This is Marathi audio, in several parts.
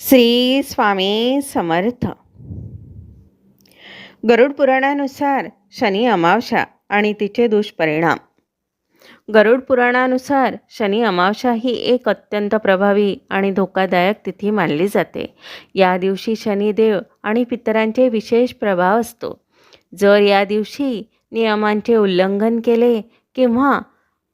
श्री स्वामी समर्थ. गरुड पुराणानुसार शनी अमावशा आणि तिचे दुष्परिणाम. गरुड पुराणानुसार शनी अमावशा ही एक अत्यंत प्रभावी आणि धोकादायक तिथी मानली जाते. या दिवशी शनिदेव आणि पितरांचे विशेष प्रभाव असतो. जर या दिवशी नियमांचे उल्लंघन केले किंवा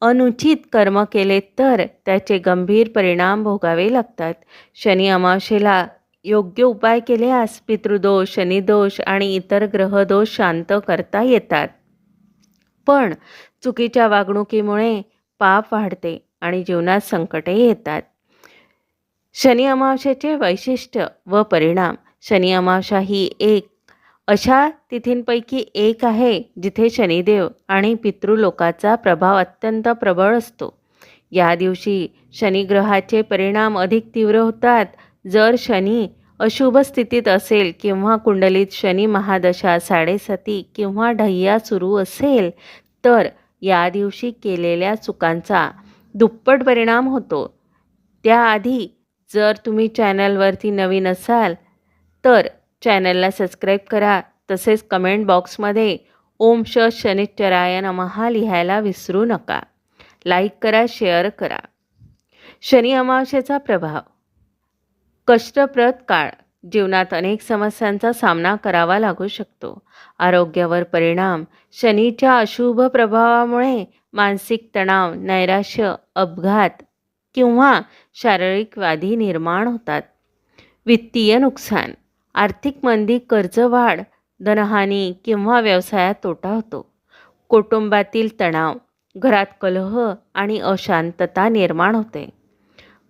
अनुचित कर्म केले तर त्याचे गंभीर परिणाम भोगावे लागतात. शनी अमावशेला योग्य उपाय केल्यास पितृदोष शनिदोष आणि इतर ग्रहदोष शांत करता येतात. पण चुकीच्या वागणुकीमुळे पाप वाढते आणि जीवनात संकटे येतात. शनी अमावशेचे वैशिष्ट्य व परिणाम. शनी अमावशा ही एक अशा तिथींपैकी एक आहे जिथे शनिदेव आणि पितृलोकाचा प्रभाव अत्यंत प्रबळ असतो. या दिवशी शनिग्रहाचे परिणाम अधिक तीव्र होतात. जर शनी अशुभ स्थितीत असेल किंवा कुंडलीत शनी महादशा साडेसती किंवा ढय्या सुरू असेल तर या दिवशी केलेल्या चुकांचा दुप्पट परिणाम होतो. त्याआधी जर तुम्ही चॅनलवरती नवीन असाल तर चॅनलला सबस्क्राईब करा तसेच कमेंट बॉक्समध्ये ओम श शनिश्चराय नमहा लिहायला विसरू नका. लाईक करा शेअर करा. शनी अमावस्येचा प्रभाव. कष्टप्रद काळ. जीवनात अनेक समस्यांचा सामना करावा लागू शकतो. आरोग्यावर परिणाम. शनीच्या अशुभ प्रभावामुळे मानसिक तणाव नैराश्य अपघात किंवा शारीरिक व्याधी निर्माण होतात. वित्तीय नुकसान. आर्थिक मंदी कर्जवाढ धनहानी किंवा व्यवसायात तोटा होतो. कुटुंबातील तणाव घरात कलह आणि अशांतता निर्माण होते.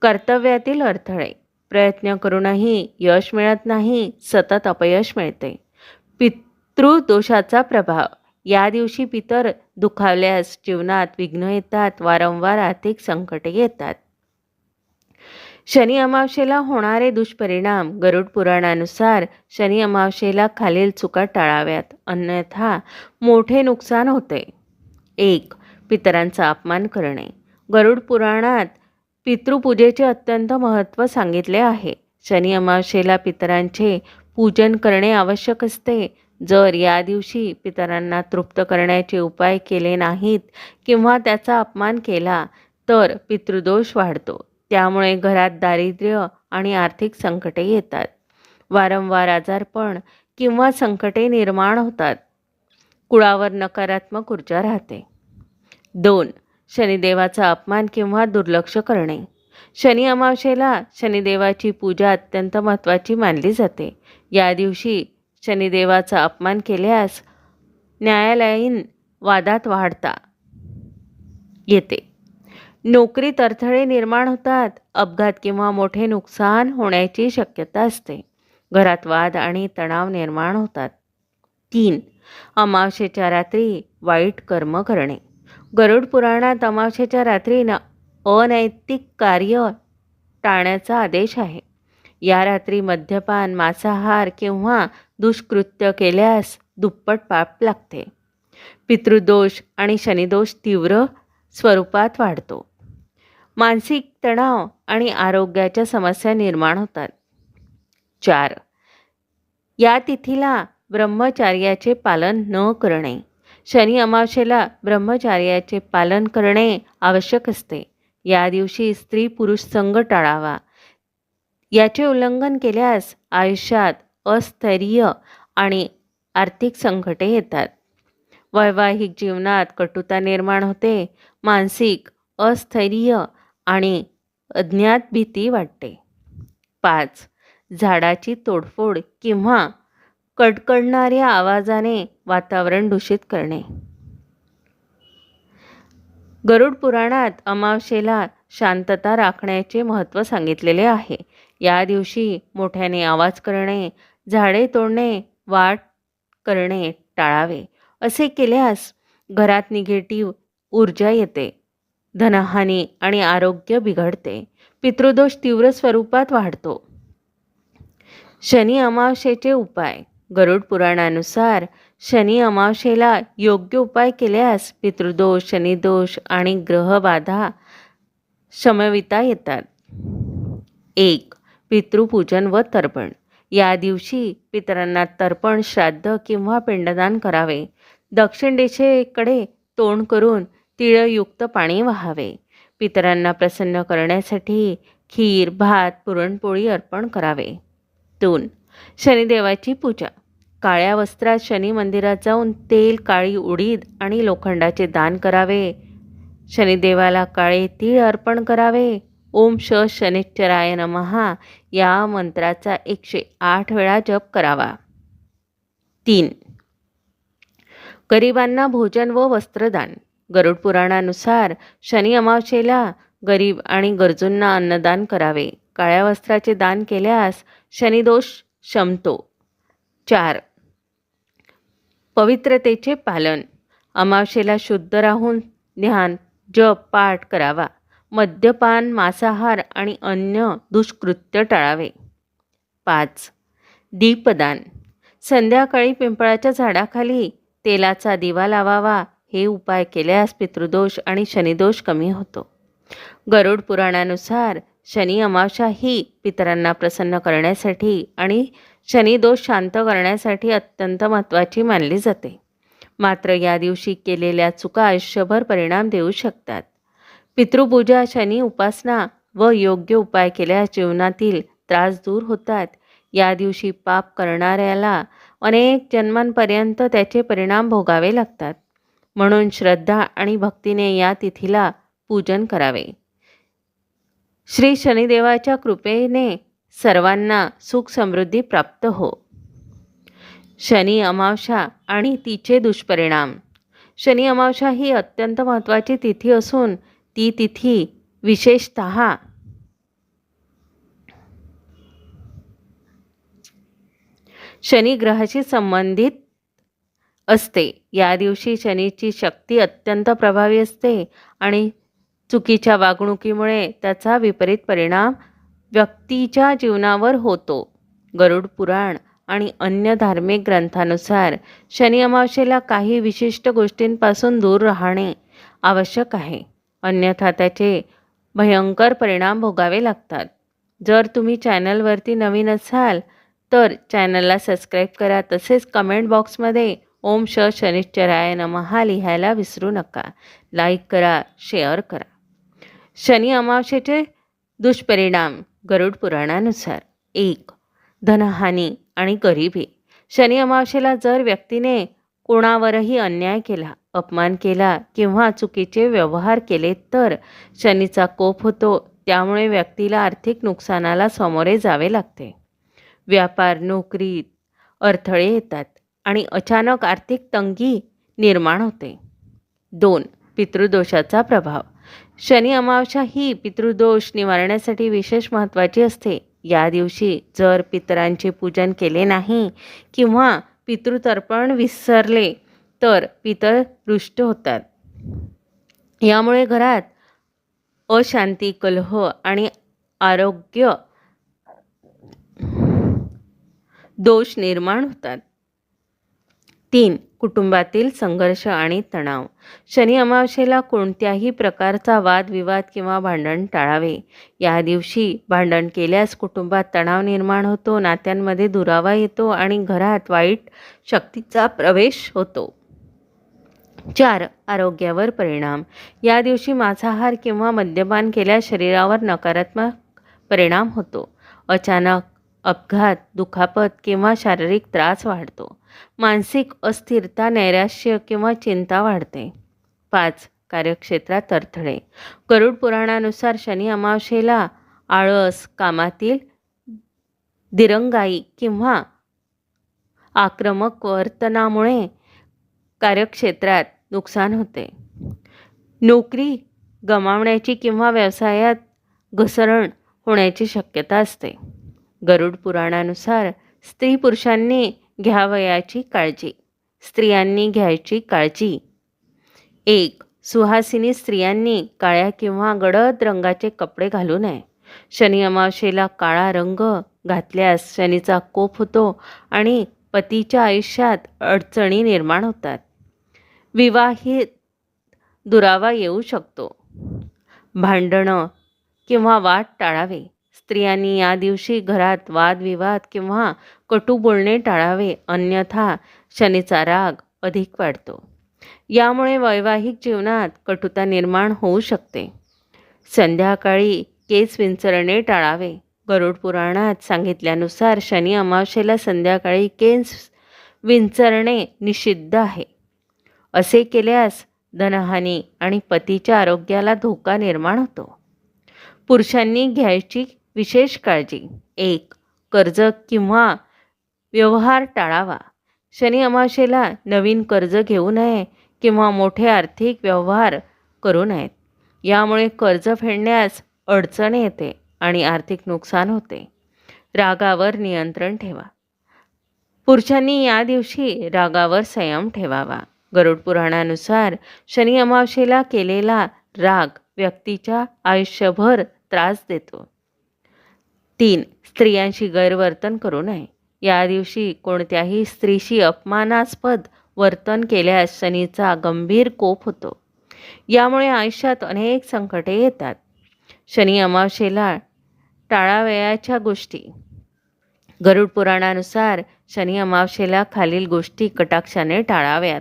कर्तव्यातील अडथळे प्रयत्न करूनही यश मिळत नाही सतत अपयश मिळते. पितृदोषाचा प्रभाव या दिवशी पितर दुखावल्यास जीवनात विघ्न येतात वारंवार आर्थिक संकटे येतात. शनी अमावशेला होणारे दुष्परिणाम गरुड पुराणानुसार शनी अमावशेला खालील चुका टाळाव्यात. अन्यथा मोठे नुकसान होते. एक पितरांचा अपमान करणे. गरुड पुराणात पितृपूजेचे अत्यंत महत्त्व सांगितले आहे. शनी अमावशेला पितरांचे पूजन करणे आवश्यक असते. जर या दिवशी पितरांना तृप्त करण्याचे उपाय केले नाहीत किंवा त्याचा अपमान केला तर पितृदोष वाढतो. त्यामुळे घरात दारिद्र्य आणि आर्थिक संकटे येतात. वारंवार आजारपण किंवा संकटे निर्माण होतात. कुळावर नकारात्मक ऊर्जा राहते. दोन शनिदेवाचा अपमान किंवा दुर्लक्ष करणे. शनी अमावशेला शनिदेवाची पूजा अत्यंत महत्त्वाची मानली जाते. या दिवशी शनिदेवाचा अपमान केल्यास न्यायालयीन वादात वाढता येते. नोकरीत अडथळे निर्माण होतात. अपघात किंवा मोठे नुकसान होण्याची शक्यता असते. घरात वाद आणि तणाव निर्माण होतात. तीन अमावशेच्या रात्री वाईट कर्म करणे. गरुड पुराणात अमावशेच्या रात्री न अनैतिक कार्य टाळण्याचा आदेश आहे. या रात्री मद्यपान मांसाहार किंवा दुष्कृत्य केल्यास दुप्पट पाप लागते. पितृदोष आणि शनिदोष तीव्र स्वरूपात वाढतो. मानसिक तणाव आणि आरोग्याच्या समस्या निर्माण होतात. चार या तिथीला ब्रह्मचार्याचे पालन न करणे. शनी अमावस्येला ब्रह्मचार्याचे पालन करणे आवश्यक असते. या दिवशी स्त्री पुरुष संघ टाळावा. याचे उल्लंघन केल्यास आयुष्यात अस्थैर्य आणि आर्थिक संकटे येतात. वैवाहिक जीवनात कटुता निर्माण होते. मानसिक अस्थैर्य आणि अज्ञात भीती वाटते. पाच झाडाची तोडफोड किंवा कडकडणाऱ्या आवाजाने वातावरण दूषित करणे. गरुड पुराणात अमावशेला शांतता राखण्याचे महत्त्व सांगितलेले आहे. या दिवशी मोठ्याने आवाज करणे झाडे तोडणे वाट करणे टाळावे. असे केल्यास घरात निगेटिव्ह ऊर्जा येते. धनहानी आणि आरोग्य बिघडते. पितृदोष तीव्र स्वरूपात वाढतो. शनी अमावशेचे उपाय. गरुड पुराणानुसार शनी अमावशेला योग्य उपाय केल्यास पितृदोष शनिदोष आणि ग्रहबाधा शमविता येतात. एक पितृपूजन व तर्पण. या दिवशी पितरांना तर्पण श्राद्ध किंवा पिंडदान करावे. दक्षिण दिशेकडे तोंड करून तिळयुक्त पाणी वहावे. पितरांना प्रसन्न करण्यासाठी खीर भात पुरणपोळी अर्पण करावे. दोन. शनिदेवाची पूजा. काळ्या वस्त्रात शनी मंदिरात जाऊन तेल काळी उडीद आणि लोखंडाचे दान करावे. शनिदेवाला काळे तीळ अर्पण करावे. ओम श शनिश्चराय नमहा या मंत्राचा एकशे आठ वेळा जप करावा. तीन. गरिबांना भोजन व वस्त्रदान. गरुड पुराणानुसार शनी अमावशेला गरीब आणि गरजूंना अन्नदान करावे. काळ्या वस्त्राचे दान केल्यास शनिदोष शमतो. चार. पवित्रतेचे पालन. अमावशेला शुद्ध राहून ध्यान जप पाठ करावा. मद्यपान मांसाहार आणि अन्य दुष्कृत्य टाळावे. पाच. दीपदान. संध्याकाळी पिंपळाच्या झाडाखाली तेलाचा दिवा लावावा. हे उपाय केल्यास पितृदोष आणि शनिदोष कमी होतो. गरुड पुराणानुसार शनी अमावस्या ही पितरांना प्रसन्न करण्यासाठी आणि शनिदोष शांत करण्यासाठी अत्यंत महत्त्वाची मानली जाते. मात्र या दिवशी केलेल्या चुका आयुष्यभर परिणाम देऊ शकतात. पितृपूजा शनी उपासना व योग्य उपाय केल्यास जीवनातील त्रास दूर होतात. या दिवशी पाप करणाऱ्याला अनेक जन्मांपर्यंत त्याचे परिणाम भोगावे लागतात. म्हणून श्रद्धा आणि भक्तीने या तिथीला पूजन करावे. श्री शनिदेवाच्या कृपेने सर्वांना सुख समृद्धी प्राप्त हो. शनी अमावशा आणि तिचे दुष्परिणाम. शनी अमावशा ही अत्यंत महत्त्वाची तिथी असून ती तिथी विशेषत शनी ग्रहाशी संबंधित असते. या दिवशी शनीची शक्ती अत्यंत प्रभावी असते आणि चुकीच्या वागणुकीमुळे त्याचा विपरीत परिणाम व्यक्तीच्या जीवनावर होतो. गरुड पुराण आणि अन्य धार्मिक ग्रंथानुसार शनी अमावस्येला काही विशिष्ट गोष्टींपासून दूर राहणे आवश्यक आहे. अन्यथा त्याचे भयंकर परिणाम भोगावे लागतात. जर तुम्ही चॅनलवरती नवीन असाल तर चॅनलला सबस्क्राईब करा तसेच कमेंट बॉक्समध्ये ओम श शनिश्चराय नमहा लिहायला विसरू नका. लाईक करा शेअर करा. शनी अमावशेचे दुष्परिणाम गरुड पुराणानुसार. एक धनहानी आणि गरिबी. शनी अमावशेला जर व्यक्तीने कोणावरही अन्याय केला अपमान केला किंवा चुकीचे व्यवहार केले तर शनीचा कोप होतो त्यामुळे व्यक्तीला आर्थिक नुकसानाला सामोरे जावे लागते. व्यापार नोकरीत अडथळे येतात. आणि अचानक आर्थिक तंगी निर्माण होते. दोन पितृदोषाचा प्रभाव. शनी अमावस्या ही पितृदोष निवारण्यासाठी विशेष महत्त्वाची असते. या दिवशी जर पितरांचे पूजन केले नाही किंवा पितृतर्पण विसरले तर पितर रुष्ट होतात. यामुळे घरात अशांती कलह आणि आरोग्य दोष निर्माण होतात. तीन कुटुंबातील संघर्ष आणि तणाव. शनी अमावस्येला कोणत्याही प्रकारचा वादविवाद किंवा भांडण टाळावे. या दिवशी भांडण केल्यास कुटुंबात तणाव निर्माण होतो नात्यांमध्ये दुरावा येतो आणि घरात वाईट शक्तीचा प्रवेश होतो. चार आरोग्यावर परिणाम. या दिवशी मांसाहार किंवा मद्यपान केल्यास शरीरावर नकारात्मक परिणाम होतो. अचानक अपघात दुखापत किंवा शारीरिक त्रास वाढतो. मानसिक अस्थिरता नैराश्य किंवा चिंता वाढते. पाच कार्यक्षेत्रात अडथळे. गरुड पुराणानुसार शनी अमावशेला आळस कामातील दिरंगाई किंवा आक्रमक वर्तनामुळे कार्यक्षेत्रात नुकसान होते. नोकरी गमावण्याची किंवा व्यवसायात घसरण होण्याची शक्यता असते. गरुड पुराणानुसार स्त्री पुरुषांनी घ्यावयाची काळजी. स्त्रियांनी घ्यायची काळजी. एक सुहासिनी स्त्रियांनी काळ्या किंवा गडद रंगाचे कपडे घालू नये. शनी अमावशेला काळा रंग घातल्यास शनीचा कोप होतो आणि पतीच्या आयुष्यात अडचणी निर्माण होतात. विवाहित दुरावा येऊ शकतो. भांडणं किंवा वाद टाळावे. स्त्रियांनी या दिवशी घरात वादविवाद किंवा कटू बोलणे टाळावे अन्यथा शनीचा राग अधिक वाढतो. यामुळे वैवाहिक जीवनात कटुता निर्माण होऊ शकते. संध्याकाळी केस विंचरणे टाळावे. गरुड पुराणात सांगितल्यानुसार शनी अमावशेला संध्याकाळी केस विंचरणे निषिद्ध आहे. असे केल्यास धनहानी आणि पतीच्या आरोग्याला धोका निर्माण होतो. पुरुषांनी घ्यायची विशेष काळजी. एक कर्ज किंवा व्यवहार टाळावा. शनी अमाशेला नवीन कर्ज घेऊ नये किंवा मोठे आर्थिक व्यवहार करू नयेत. यामुळे कर्ज फेडण्यास अडचण येते आणि आर्थिक नुकसान होते. रागावर नियंत्रण ठेवा. पुरुषांनी या दिवशी रागावर संयम ठेवावा. गरुड पुराणानुसार शनी अमावशेला केलेला राग व्यक्तीच्या आयुष्यभर त्रास देतो. तीन स्त्रियांशी गैरवर्तन करू नये. या दिवशी कोणत्याही स्त्रीशी अपमानास्पद वर्तन केल्यास शनीचा गंभीर कोप होतो. यामुळे आयुष्यात अनेक संकटे येतात. शनी अमावशेला टाळावयाच्या गोष्टी. गरुड पुराणानुसार शनी अमावशेला खालील गोष्टी कटाक्षाने टाळाव्यात.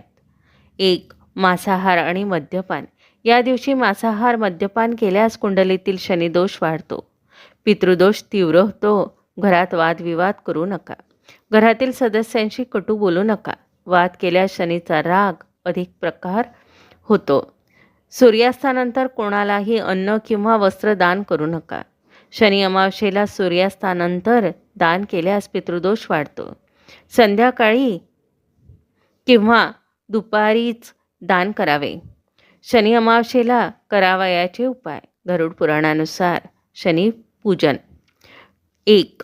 एक मांसाहार आणि मद्यपान. या दिवशी मांसाहार मद्यपान केल्यास कुंडलीतील शनिदोष वाढतो. पितृदोष तीव्र होतो. घरात वादविवाद करू नका. घरातील सदस्यांशी कटू बोलू नका. वाद केल्यास शनीचा राग अधिक प्रकार होतो. सूर्यास्तानंतर कोणालाही अन्न किंवा वस्त्र दान करू नका. शनी अमावशेला सूर्यास्तानंतर दान केल्यास पितृदोष वाढतो. संध्याकाळी किंवा दुपारीच दान करावे. शनी अमावशेला करावयाचे उपाय. गरुड पुराणानुसार शनी पूजन. एक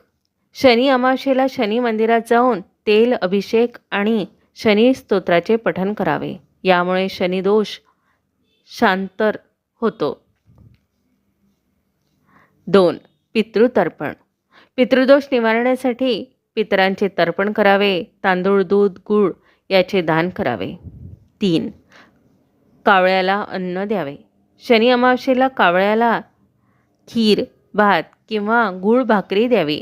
शनी अमावस्येला शनी मंदिरात जाऊन तेल अभिषेक आणि शनी स्तोत्राचे पठन करावे. यामुळे शनिदोष शांतर होतो. दोन पितृतर्पण. पितृदोष निवारण्यासाठी पितरांचे तर्पण करावे. तांदूळ दूध गूळ याचे दान करावे. तीन कावळ्याला अन्न द्यावे. शनी अमावस्येला कावळ्याला खीर भात किंवा गूळ भाकरी द्यावी.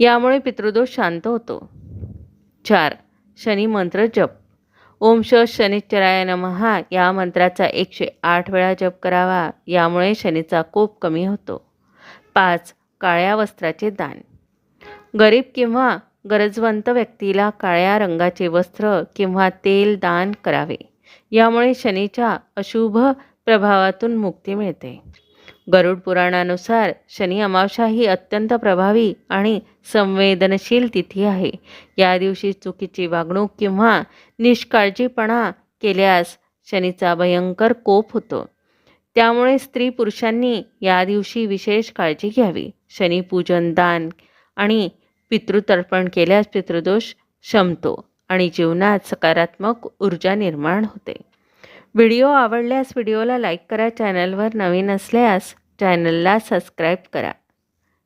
यामुळे पितृदोष शांत होतो. चार शनी मंत्र जप. ओम श शनिश्चराय नमहा या मंत्राचा एकशे आठ वेळा जप करावा. यामुळे शनीचा कोप कमी होतो. पाच काळ्या वस्त्राचे दान. गरीब किंवा गरजवंत व्यक्तीला काळ्या रंगाचे वस्त्र किंवा तेल दान करावे. यामुळे शनीच्या अशुभ प्रभावातून मुक्ती मिळते. गरुड पुराणानुसार शनी अमावस्या ही अत्यंत प्रभावी आणि संवेदनशील तिथी आहे. या दिवशी चुकीची वागणूक किंवा निष्काळजीपणा केल्यास शनीचा भयंकर कोप होतो. त्यामुळे स्त्री पुरुषांनी या दिवशी विशेष काळजी घ्यावी. शनीपूजन दान आणि पितृतर्पण केल्यास पितृदोष शमतो आणि जीवनात सकारात्मक ऊर्जा निर्माण होते. व्हिडिओ आवडल्यास व्हिडिओला लाईक करा चॅनलवर नवीन असल्यास चॅनलला सबस्क्राईब करा.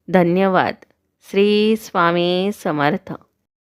धन्यवाद. श्री स्वामी समर्थ.